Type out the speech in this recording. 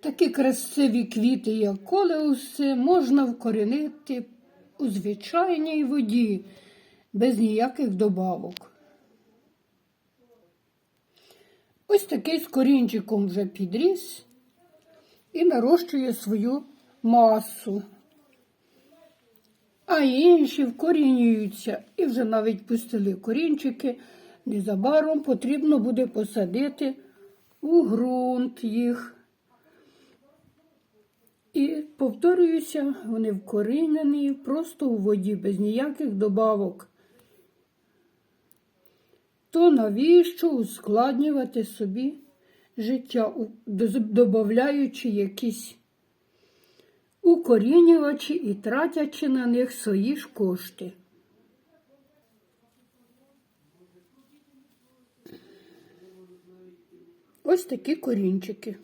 Такі красиві квіти, як колеуси, можна вкорінити у звичайній воді, без ніяких добавок. Ось такий з корінчиком вже підріс і нарощує свою масу. А інші вкорінюються і вже навіть пустили корінчики. Незабаром потрібно буде посадити у ґрунт їх. І повторююся, вони вкорінені просто у воді, без ніяких добавок. То навіщо ускладнювати собі життя, додаючи якісь укорінювачі і тратячи на них свої ж кошти. Ось такі корінчики.